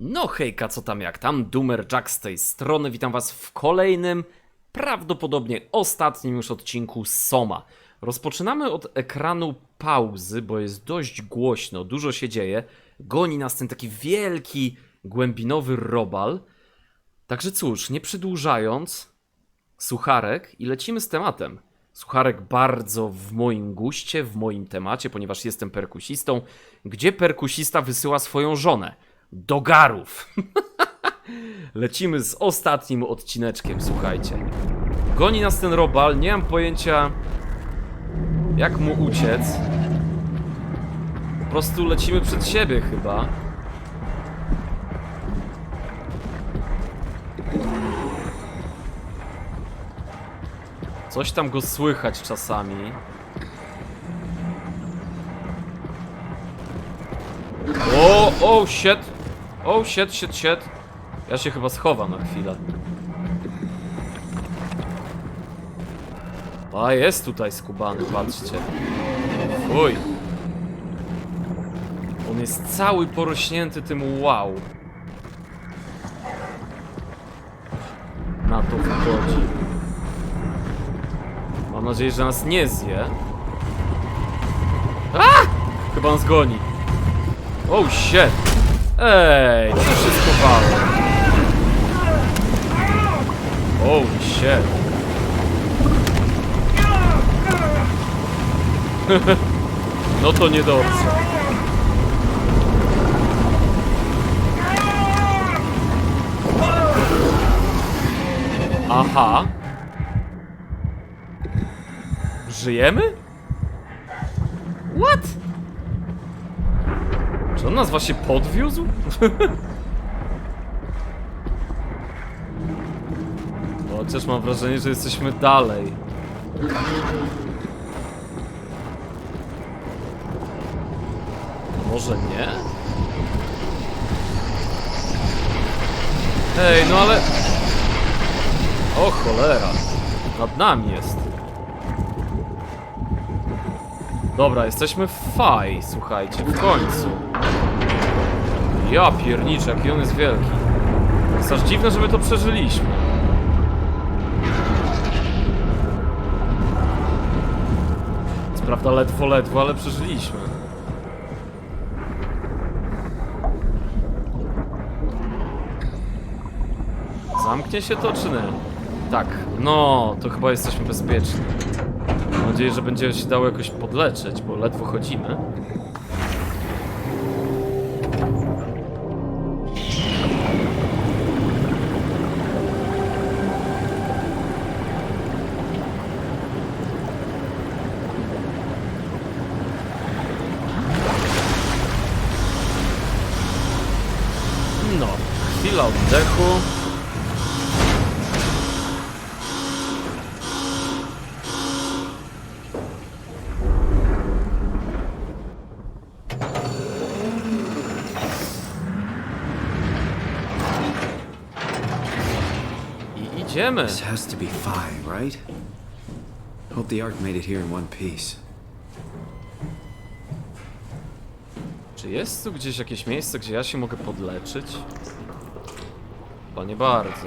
No hejka, co tam jak tam? Doomer Jack z tej strony. Witam was w kolejnym, prawdopodobnie ostatnim już odcinku Soma. Rozpoczynamy od ekranu pauzy, bo jest dość głośno, dużo się dzieje. Goni nas ten taki wielki, głębinowy robal. Także cóż, nie przedłużając, sucharek i lecimy z tematem. Sucharek bardzo w moim guście, w moim temacie, ponieważ jestem perkusistą, gdzie perkusista wysyła swoją żonę do garów. Lecimy z ostatnim odcineczkiem, słuchajcie. Goni nas ten robal, nie mam pojęcia jak mu uciec. Po prostu lecimy przed siebie chyba. Coś tam go słychać czasami. O, o, shit. O, shit, shit, shit. Ja się chyba schowam na chwilę. A, jest tutaj skubany, patrzcie. Uj. On jest cały porośnięty tym wow. Na to wychodzi. Mam nadzieję, że nas nie zje. A! Chyba nas goni. Oh shit! Ej, co się schowało? Oh shit! no to niedobrze. Aha. Żyjemy? What? Czy on nas właśnie podwiózł? Chociaż mam wrażenie, że jesteśmy dalej. Może nie? Hej, no ale... O cholera. Nad nami jest. Dobra, jesteśmy w faj, słuchajcie, w końcu. Ja pierniczę, jaki on jest wielki. Jest aż dziwne, że my to przeżyliśmy. Co prawda ledwo, ledwo, ale przeżyliśmy. Zamknie się to, czy nie? Tak, no, to chyba jesteśmy bezpieczni. Mam nadzieję, że będzie się dało jakoś podleczyć, bo ledwo chodzimy. Idziemy. This has to be Phi, right? Hope the Ark made it here in one piece. Czy jest tu gdzieś jakieś miejsce, gdzie ja się mogę podleczyć? Chyba nie bardzo.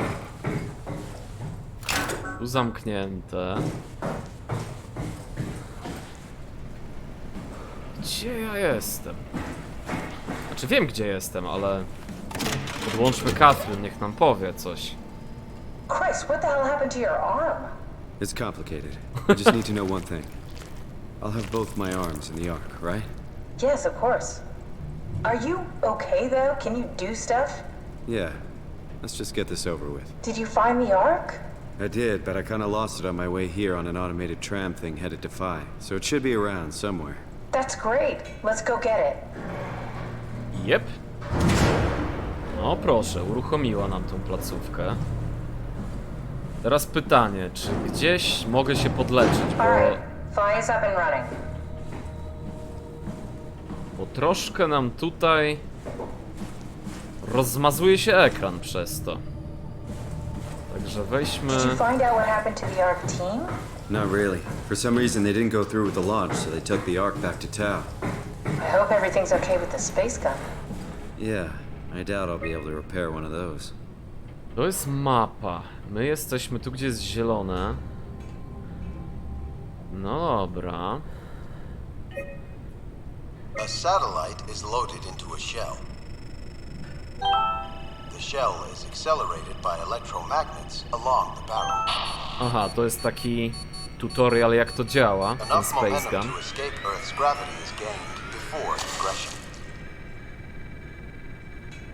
Tu zamknięte. Gdzie ja jestem? Znaczy wiem gdzie jestem, ale... Podłączmy Catherine, niech nam powie coś. Chris, what the hell happened to your arm? It's complicated. I just need to know one thing. I'll have both my arms in the Ark, right? Yes, of course. Are you okay though? Can you do stuff? Yeah. Let's just get this over with. Did you find the Ark? I did, but I kinda lost it on my way here on an automated tram thing headed to Phi, so it should be around somewhere. That's great. Let's go get it. Yep. No proszę, uruchomiła nam tą placówkę. Teraz pytanie, czy gdzieś mogę się podleczyć, bo, bo troszkę nam tutaj rozmazuje się ekran przez to. Także weźmy... Not really. For some reason, they didn't go through with the launch, so they took the Ark back to Tau. I hope everything's okay with the space gun. Yeah, I doubt I'll be able to repair one of those. To jest mapa. My jesteśmy tu, gdzie jest zielone. No dobra. A satellite is loaded into a shell. The shell is accelerated by electromagnets along the barrel. Aha, to jest taki tutorial jak to działa, ten Enough Space momentum Gun. to escape Earth's gravity is gained before ingression.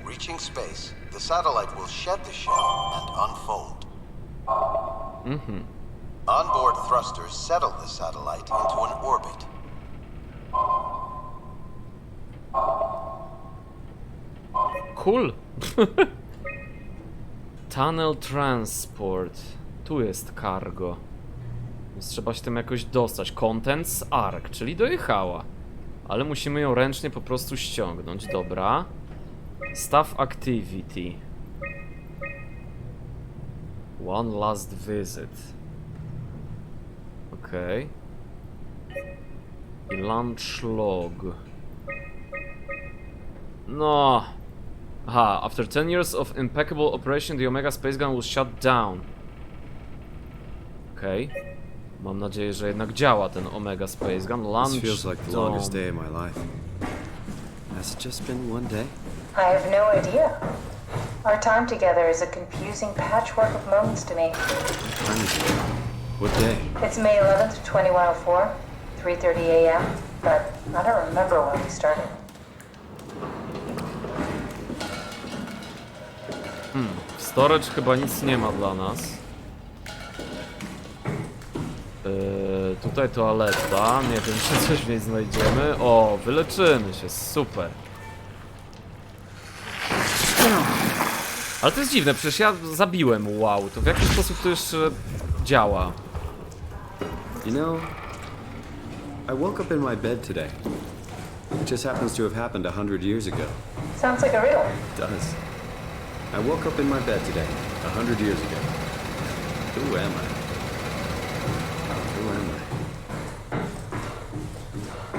Reaching space, the satellite will shed the shell and unfold. Onboard thrusters settle the satellite into an orbit. Cool. Tunnel Transport. Tu jest cargo. Więc trzeba się tym jakoś dostać. Contents ARC, czyli dojechała. Ale musimy ją ręcznie po prostu ściągnąć. Dobra. Staff Activity. One last visit. Okej. I lunch log. No. Aha, after 10 years of impeccable operation, the Omega Space Gun was shut down. Okej. Mam nadzieję, że jednak działa ten Omega Space Gun. Lunch This feels like the longest day of my life. Has it just been one day? I have no idea. Our time together is a confusing patchwork of moments to me. Tiny. What day? It's May 11th, 2104, 3:30 a.m., but I don't remember when we started. W storage chyba nic nie ma dla nas. Yy, tutaj toaleta. Nie wiem, czy coś w niej znajdziemy. O, wyleczymy się, super. Ale to jest dziwne, przecież ja zabiłem wow. To w jaki sposób to jeszcze działa? You know, I woke up in my bed today. It just happens to have happened a hundred years ago. Sounds like a riddle. It does. I woke up in my bed today, a hundred years ago. Who am I? Who am I?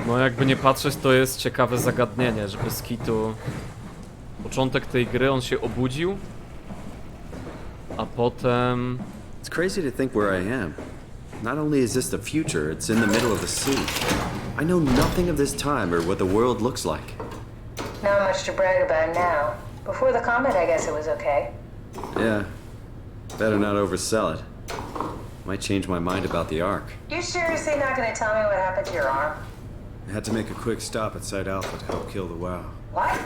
No jakby nie patrzeć, to jest ciekawe zagadnienie, że bez kitu... Początek tej gry, on się obudził, a potem... It's crazy to think where I am. Not only is this the future, it's in the middle of the sea. I know nothing of this time or what the world looks like. Not much to brag about now. Before the comet, I guess it was okay. Yeah, better not oversell it. Might change my mind about the Ark. You seriously not gonna tell me what happened to your arm? I had to make a quick stop at Site Alpha to help kill the WoW. What?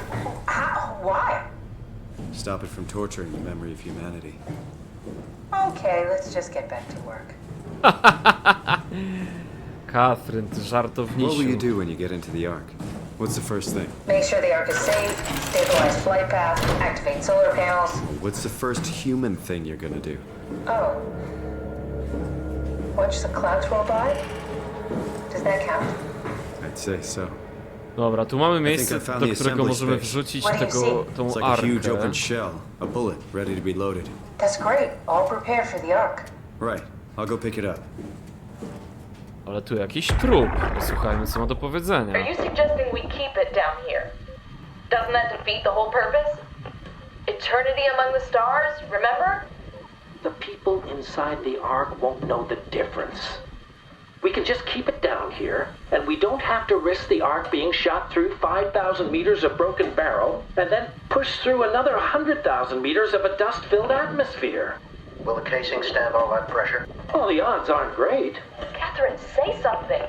How? Why? Stop it from torturing the memory of humanity. Okay, let's just get back to work. Kathryn, ty What will you do when you get into the Ark? What's the first thing? Make sure the Ark is safe, stabilize flight path, activate solar panels. What's the first human thing you're gonna do? Oh. Watch the clouds roll by? Does that count? I'd say so. Dobra, tu mamy miejsce, I found do the którego assembly możemy space. wrzucić What do you tego, see? tą It's like a huge arkę. open shell, a bullet ready to be loaded. That's great. All prepared for the ark. Right, I'll go pick it up. Ale tu jakiś trup. Posłuchajmy, co ma do powiedzenia. Are you suggesting we keep it down here? Doesn't that defeat the whole purpose? Eternity among the stars, remember? The people inside the Ark won't know the difference. We can just keep it down here, and we don't have to risk the Ark being shot through 5,000 meters of broken barrel, and then pushed through another 100,000 meters of a dust filled atmosphere. Will the casing stand all that pressure? Well, the odds aren't great. Catherine, say something.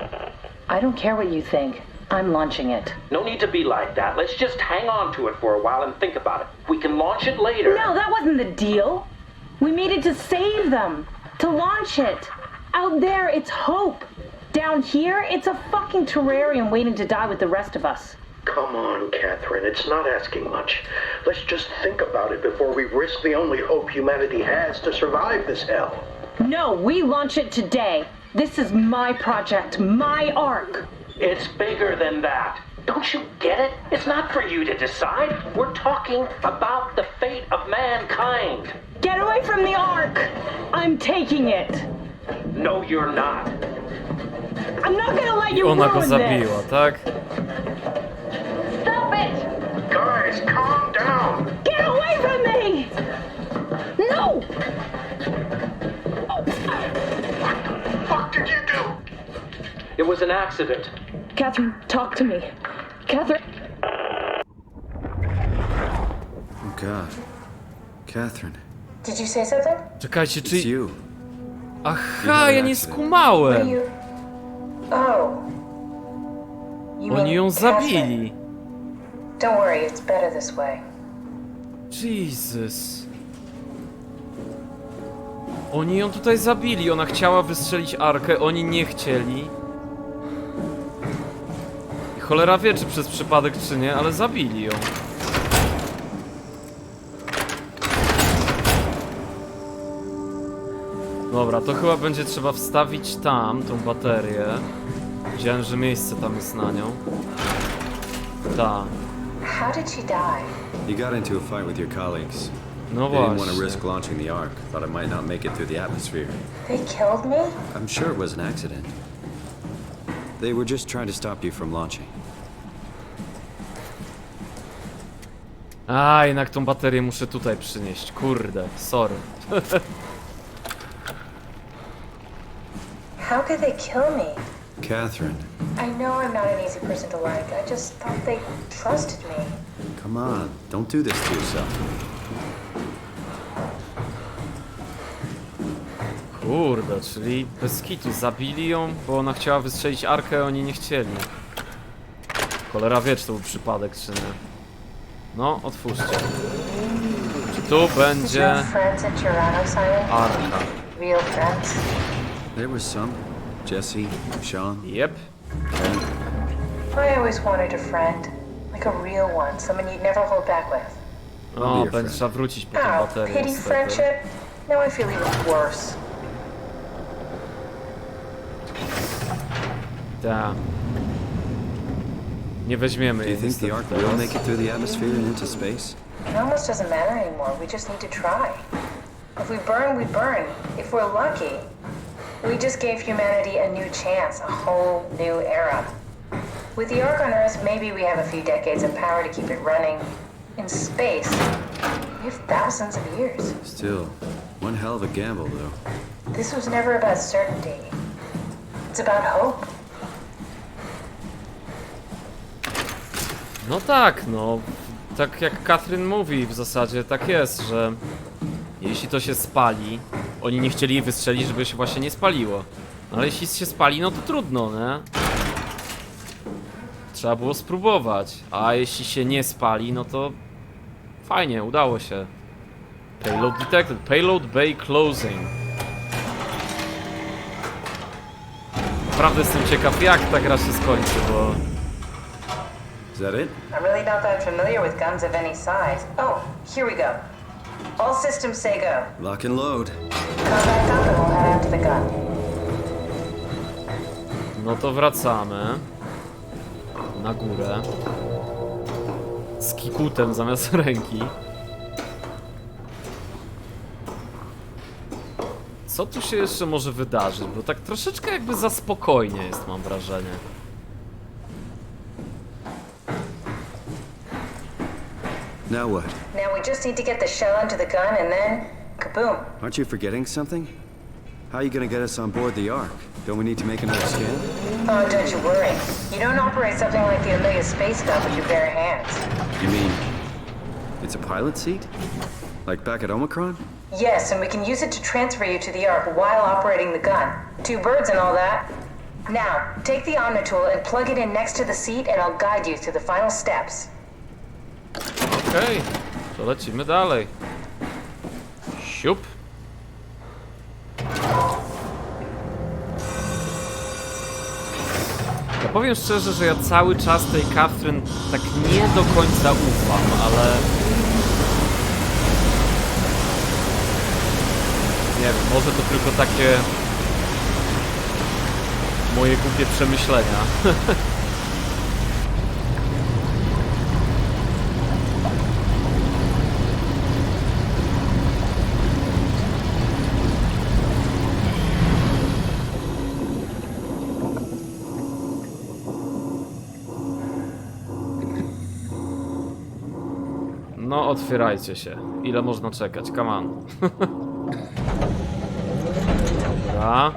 I don't care what you think. I'm launching it. No need to be like that. Let's just hang on to it for a while and think about it. We can launch it later. No, that wasn't the deal. We made it to save them, to launch it. Out there, it's hope. Down here, it's a fucking terrarium waiting to die with the rest of us. Come on, Catherine. It's not asking much. Let's just think about it before we risk the only hope humanity has to survive this hell. No, we launch it today. This is my project, my arc. It's bigger than that. Don't you get it? It's not for you to decide. We're talking about the fate of mankind. Get away from the ark! I'm taking it. No, you're not. I'm not gonna let you Ona go ruin zabiła, this. tak? Stop it! Guys, calm down. Get away from me! No! Oh. What the fuck did you do? It was an accident. Catherine, talk to me. Catherine. Oh God. Catherine, Did you say something? Czekajcie, it's czy... you. Aha, ja nie skumałem! Oh. Oni ją zabili. Don't worry, it's better this way. Jesus. Oni ją tutaj zabili. Ona chciała wystrzelić arkę, oni nie chcieli. I cholera wie, czy przez przypadek, czy nie, ale zabili ją. Dobra, to chyba będzie trzeba wstawić tam tą baterię. Widziałem, że miejsce tam jest na nią. Tak. How did she die? You got into a fight with your colleagues. No They didn't want to właśnie. risk launching the Ark. Thought I might not make it through the atmosphere. They killed me? I'm sure it was an accident. They were just trying to stop you from launching. A, jednak tą baterię muszę tutaj przynieść. Kurde, sorry. How could they kill me? Catherine, I know I'm not an easy person to like. I just thought they trusted me. come on. Don't do this to yourself. Kurde, czyli bez kitu zabili ją, bo ona chciała wystrzelić arkę, a oni nie chcieli. Cholera wie, czy to był przypadek, czy nie. No, otwórzcie. Czy tu Did you będzie have friends at Tirano, Simon? arka? Real friends? There was some. Jesse, Sean, Yep. Ken. I always wanted a friend. Like a real one, someone you'd never hold back with. I'll be O, your będzie friend. trzeba wrócić po tą Oh, baterię pity niestety. friendship? Now I feel even worse. Ta. Nie weźmiemy Do jej you think the niestety Ark will teraz. make it through the atmosphere and into space? It almost doesn't matter anymore. We just need to try. If we burn, we burn. If we're lucky, we just gave humanity a new chance, a whole new era. With the Ark on Earth, maybe we have a few decades of power to keep it running. In space, we have thousands of years. Still, one hell of a gamble, though. This was never about certainty. It's about hope. No tak, no. Tak jak Katrin mówi w zasadzie, tak jest, że jeśli to się spali, oni nie chcieli jej wystrzelić, żeby się właśnie nie spaliło. No ale jeśli się spali, no to trudno, nie? Trzeba było spróbować. A jeśli się nie spali, no to fajnie, udało się. Payload detected. Payload bay closing. Naprawdę jestem ciekaw, jak ta gra się skończy, bo... Is that it? I'm really not that familiar with guns of any size. Oh, here we go. All systems say go. Lock and load. Come back up and we'll head out to the gun. No to wracamy na górę z kikutem zamiast ręki. Co tu się jeszcze może wydarzyć? Bo tak troszeczkę jakby za spokojnie jest, mam wrażenie. Now what? Now we just need to get the shell into the gun and then kaboom. Aren't you forgetting something? How are you gonna get us on board the Ark? Don't we need to make another scan? Oh, don't you worry. You don't operate something like the Omega space gun with your bare hands. You mean it's a pilot seat? Like back at Omicron? Yes, and we can use it to transfer you to the Ark while operating the gun. Two birds and all that. Now, take the Omnitool and plug it in next to the seat and I'll guide you through the final steps. Okej, to lecimy dalej. Siup. Ja powiem szczerze, że ja cały czas tej Catherine tak nie do końca ufam, ale... Nie wiem, może to tylko takie... Moje głupie przemyślenia. No otwierajcie się. Ile można czekać? Come on. Dobra.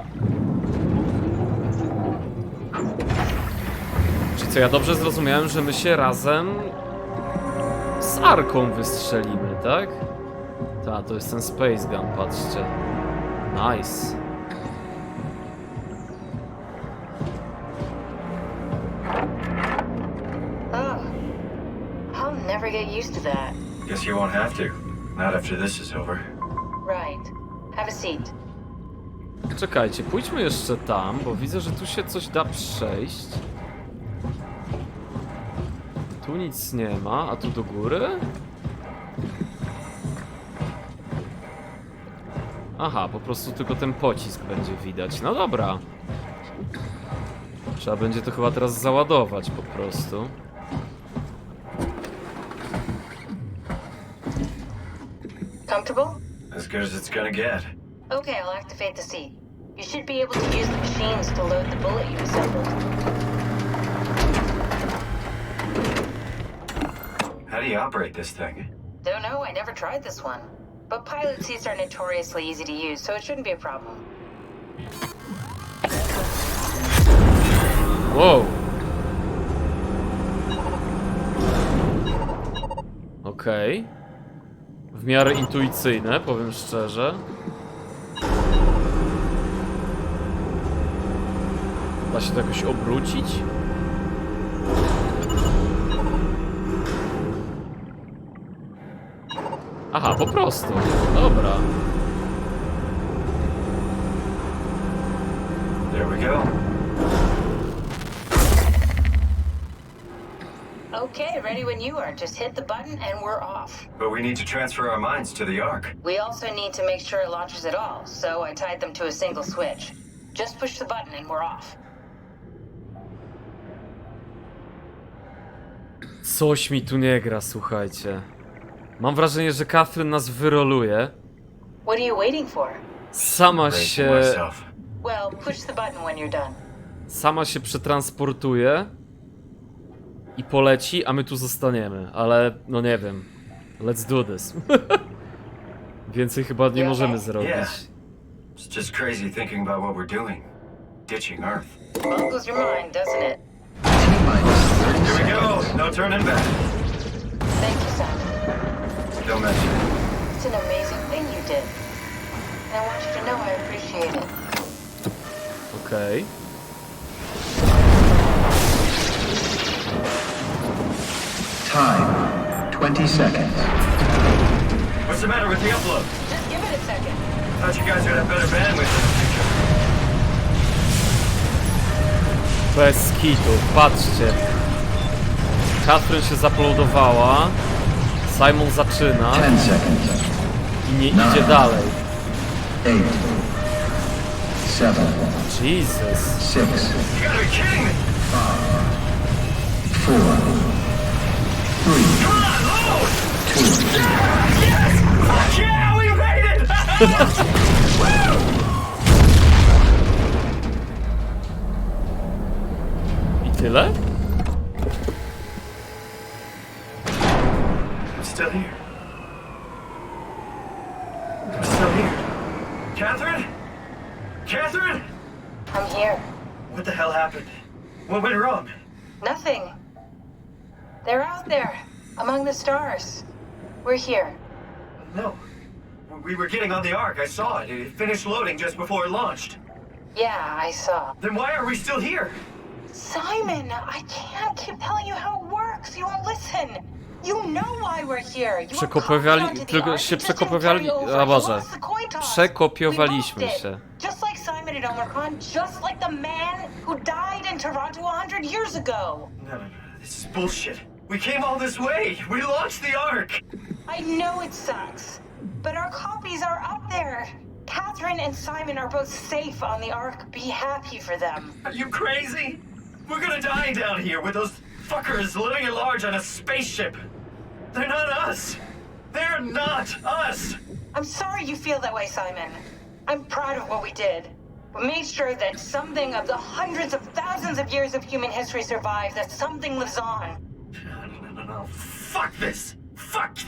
Czy co, ja dobrze zrozumiałem, że my się razem z Arką wystrzelimy, tak? Ta, to jest ten Space Gun, patrzcie. Nice. Used to that. Guess you won't have to. Not after this is over. Right. Have a seat. Czekajcie, pójdźmy jeszcze tam, bo widzę, że tu się coś da przejść. Tu nic nie ma, a tu do góry? Aha, po prostu tylko ten pocisk będzie widać. No dobra. Trzeba będzie to chyba teraz załadować po prostu. Good as it's gonna get. Okay, I'll activate the seat. You should be able to use the machines to load the bullet you assembled. How do you operate this thing? Don't know, I never tried this one. But pilot seats are notoriously easy to use, so it shouldn't be a problem. Whoa. Okej. W miarę intuicyjne, powiem szczerze. Da się to jakoś obrócić? Aha, po prostu. Dobra. There we go. Okay, ready when you are. Just hit the button and we're off. But we need to transfer our minds to the Ark. We also need to make sure it launches at all, so I tied them to a single switch. Just push the button and we're off. Coś mi tu nie gra, słuchajcie. Mam wrażenie, że Catherine nas wyroluje. What are you waiting for? Sama Bracing się, myself. Well, push the button when you're done. sama się przetransportuje i poleci, a my tu zostaniemy. Ale no nie wiem. Let's do this. Więcej chyba nie możemy zrobić. Yeah. It's just crazy thinking about what we're doing. Ditching Earth. Boggles your mind, doesn't it? Here we go. No turning back. Thank you, Simon. Don't mention it. It's an amazing thing you did. And I want you to know I appreciate it. Okej. Time 20 seconds. What's the matter with the upload? Just give it a second. Thought you guys would have better bandwidth in the future. Bez kitu, patrzcie. Catherine się zaplodowała. Simon zaczyna 10 seconds. i nie idzie dalej. 8. 7. Jesus. 6. You gotta be kidding me! 4. 3. 2. Fuck yeah, we made it! I'm still here. I'm still here. Catherine? Catherine? I'm here. What the hell happened? What went wrong? Nothing. They're out there, among the stars. We're here. No. We were getting on the Ark. I saw it. It finished loading just before it launched. Yeah, I saw. Then why are we still here? Simon, I can't keep telling you how it works. You won't listen. You know why we're here. You were Przekopiowali- copied onto the tylko ark. się It just didn't przekopiowali- carry over. a You Boże. lost the coin toss. Przekopiowaliśmy We lost się. it. Just like Simon at Omicron, just like the man who died in Toronto a hundred years ago. No, no, no. This is bullshit. We came all this way. We launched the Ark. I know it sucks, but our copies are up there. Catherine and Simon are both safe on the Ark. Be happy for them. Are you crazy? We're gonna die down here with those fuckers living at large on a spaceship. They're not us. They're not us. I'm sorry you feel that way, Simon. I'm proud of what we did. We made sure that something of the hundreds of thousands of years of human history survives, that something lives on. Fuck this. fuck!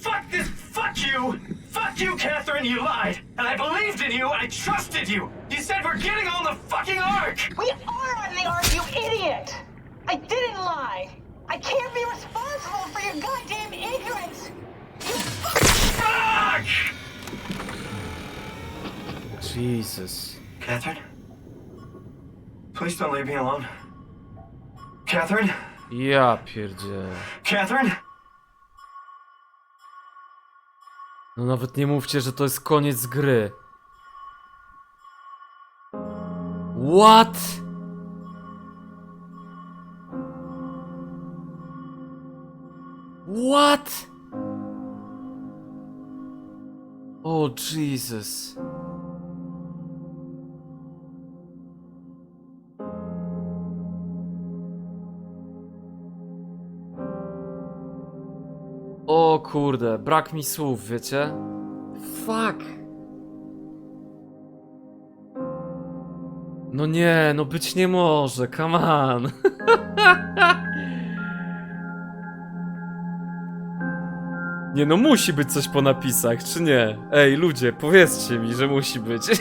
Fuck this! Fuck you! Fuck you, Catherine! You lied! And I believed in you! I trusted you! You said we're getting on the fucking ark! We are on the ark, you idiot! I didn't lie! I can't be responsible for your goddamn ignorance! Fuck! Jesus. Catherine? Please don't leave me alone. Catherine? Ja pierdzie. Catherine? No nawet nie mówcie, że to jest koniec gry. What? What? Oh Jesus. Kurde, brak mi słów, wiecie? Fuck. No nie, no być nie może, come on. Nie no, musi być coś po napisach, czy nie? Ej, ludzie, powiedzcie mi, że musi być.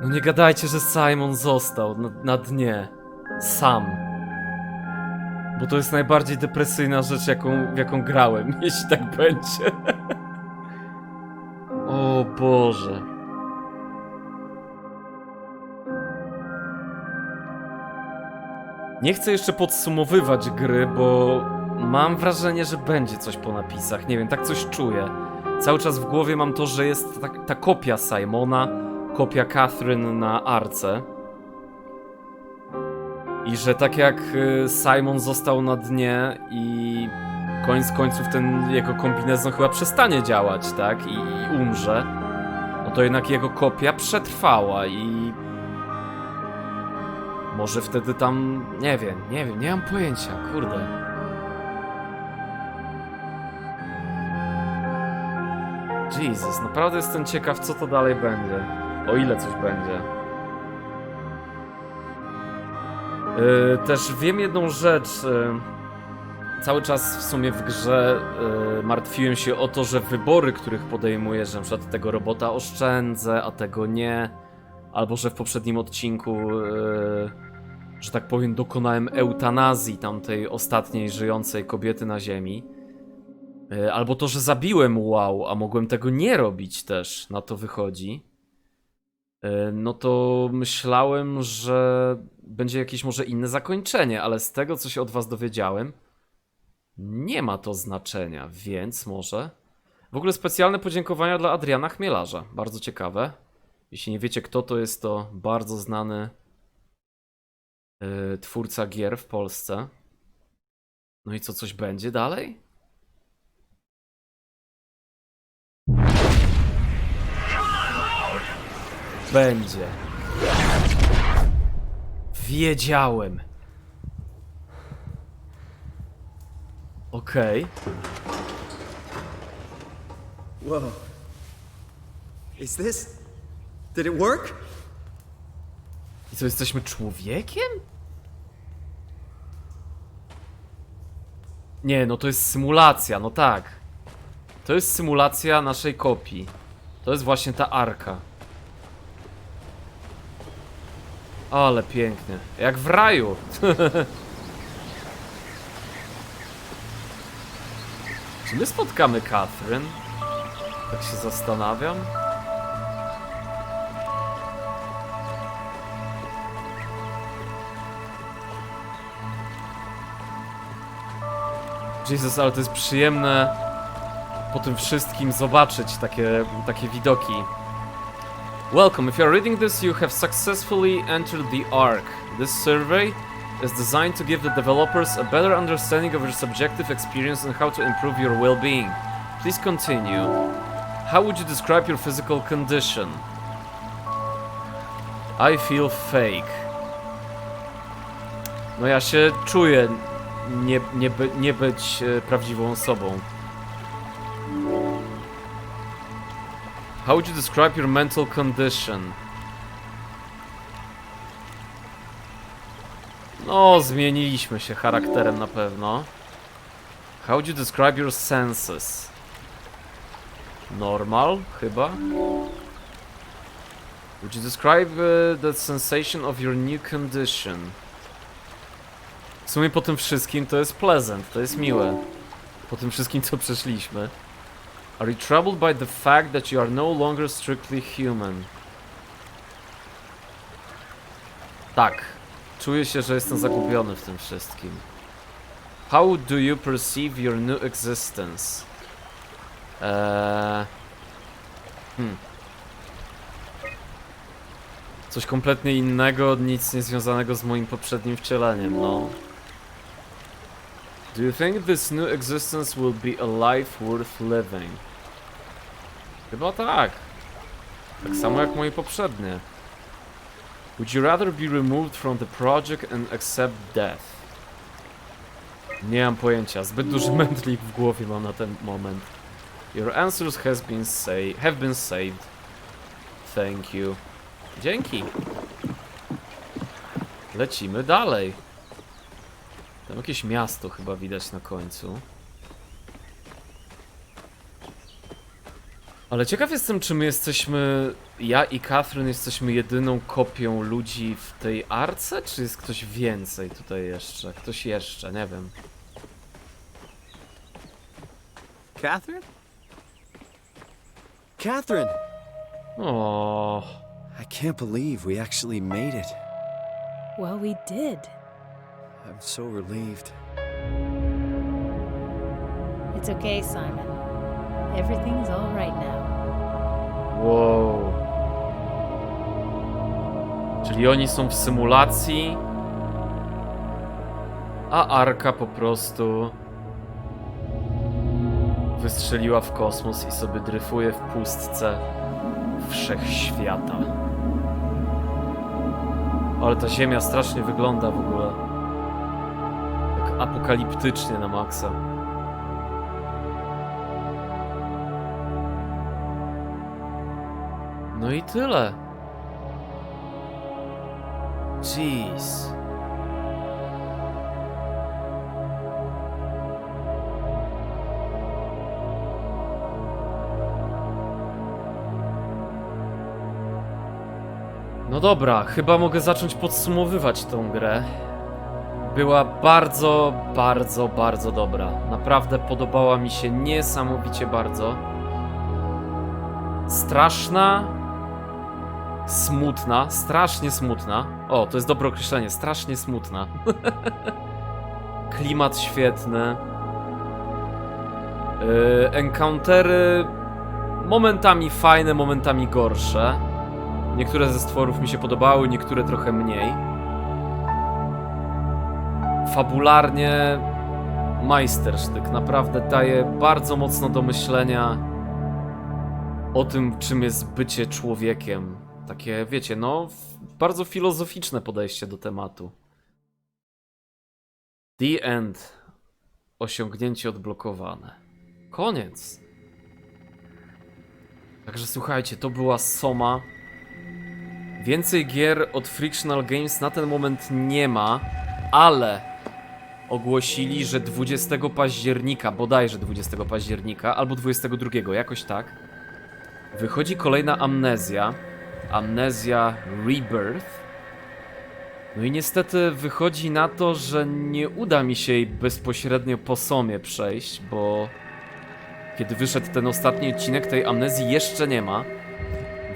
No nie gadajcie, że Simon został na, na dnie. Sam. Bo to jest najbardziej depresyjna rzecz, jaką, jaką grałem, jeśli tak będzie. O Boże. Nie chcę jeszcze podsumowywać gry, bo mam wrażenie, że będzie coś po napisach. Nie wiem, tak coś czuję. Cały czas w głowie mam to, że jest ta, ta kopia Simona, kopia Catherine na arce. I że tak jak y, Simon został na dnie i koniec końców ten jego kombinezon chyba przestanie działać, tak? I, i umrze. No to jednak jego kopia przetrwała i... Może wtedy tam... Nie wiem, nie wiem, nie mam pojęcia, kurde. Jesus, naprawdę jestem ciekaw, co to dalej będzie. O ile coś będzie. Też wiem jedną rzecz. Yy, cały czas w sumie w grze yy, martwiłem się o to, że wybory, których podejmuję, że przykład tego robota oszczędzę, a tego nie. Albo że w poprzednim odcinku, że tak powiem, dokonałem eutanazji tamtej ostatniej żyjącej kobiety na ziemi. Albo to, że zabiłem wow, a mogłem tego nie robić też, na to wychodzi. Yy, no to myślałem, że będzie jakieś może inne zakończenie, ale z tego, co się od was dowiedziałem, nie ma to znaczenia, więc może. W ogóle specjalne podziękowania dla Adriana Chmielarza. Bardzo ciekawe. Jeśli nie wiecie, kto to jest, to bardzo znany yy, twórca gier w Polsce. No i co, coś będzie dalej? Będzie. Wiedziałem. Okej. Whoa. Is this. Did it work? I co, jesteśmy człowiekiem? Nie, no to jest symulacja, no tak. To jest symulacja naszej kopii. To jest właśnie ta arka. Ale pięknie. Jak w raju. Czy my spotkamy Catherine? Tak się zastanawiam. Jesus, ale to jest przyjemne po tym wszystkim zobaczyć takie, takie widoki. Welcome. If you are reading this, you have successfully entered the ARC. This survey is designed to give the developers a better understanding of your subjective experience and how to improve your well-being. Please continue. How would you describe your physical condition? I feel fake. No ja się czuję nie, nie, nie być prawdziwą osobą. How would you describe your mental condition? No, zmieniliśmy się charakterem na pewno. How would you describe your senses? Normal, chyba. Would you describe uh, the sensation of your new condition? W sumie po tym wszystkim to jest pleasant, to jest miłe. Po tym wszystkim co przeszliśmy. Are you troubled by the fact that you are no longer strictly human? Tak. Czuję się, że jestem zagubiony w tym wszystkim. How do you perceive your new existence? Eee... Hmm. Coś kompletnie innego, nic niezwiązanego z moim poprzednim wcieleniem, no. Do you think this new existence will be a life worth living? Chyba tak. Tak samo jak moje poprzednie. Would you rather be removed from the project and accept death? Nie mam pojęcia, zbyt duży mętlik w głowie mam na ten moment. Your answers has been say have been saved. Thank you. Dzięki. Lecimy dalej. Tam jakieś miasto chyba widać na końcu. Ale ciekaw jestem, czy my jesteśmy. Ja i Catherine jesteśmy jedyną kopią ludzi w tej arce, czy jest ktoś więcej tutaj jeszcze? Ktoś jeszcze, nie wiem. Catherine? Catherine! O, I can't believe we actually made it. Well, we did. I'm so relieved. It's okay, Simon. Everything's all right now. Wow. Czyli oni są w symulacji, a Arka po prostu wystrzeliła w kosmos i sobie dryfuje w pustce wszechświata. Ale ta Ziemia strasznie wygląda w ogóle. Tak apokaliptycznie na maksa. No i tyle. Jeez. No dobra, chyba mogę zacząć podsumowywać tą grę. Była bardzo, bardzo, bardzo dobra. Naprawdę podobała mi się niesamowicie bardzo. Straszna, smutna, strasznie smutna. O, to jest dobre określenie, strasznie smutna. Klimat świetny. Yy, encountery momentami fajne, momentami gorsze. Niektóre ze stworów mi się podobały, niektóre trochę mniej. Fabularnie majstersztyk, naprawdę daje bardzo mocno do myślenia o tym, czym jest bycie człowiekiem. Takie, wiecie, no, bardzo filozoficzne podejście do tematu. The end. Osiągnięcie odblokowane. Koniec. Także słuchajcie, to była Soma. Więcej gier od Frictional Games na ten moment nie ma, ale ogłosili, że 20 października, bodajże 20 października, albo 22, jakoś tak, wychodzi kolejna amnezja. Amnezja Rebirth. No i niestety wychodzi na to, że nie uda mi się jej bezpośrednio po Somie przejść, bo kiedy wyszedł ten ostatni odcinek, tej amnezji jeszcze nie ma.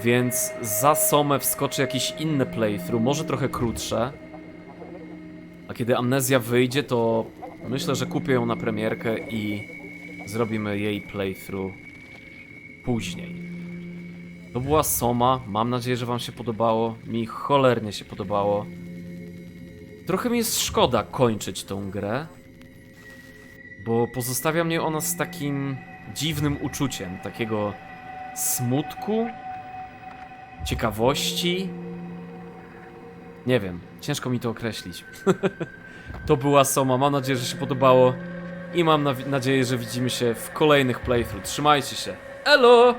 Więc za Somę wskoczy jakiś inny playthrough, może trochę krótsze. A kiedy amnezja wyjdzie, to myślę, że kupię ją na premierkę i zrobimy jej playthrough później. To była Soma. Mam nadzieję, że Wam się podobało. Mi cholernie się podobało. Trochę mi jest szkoda kończyć tą grę, bo pozostawia mnie ona z takim dziwnym uczuciem, takiego smutku, ciekawości. Nie wiem, ciężko mi to określić. to była Soma. Mam nadzieję, że się podobało i mam na- nadzieję, że widzimy się w kolejnych playthrough. Trzymajcie się. Elo!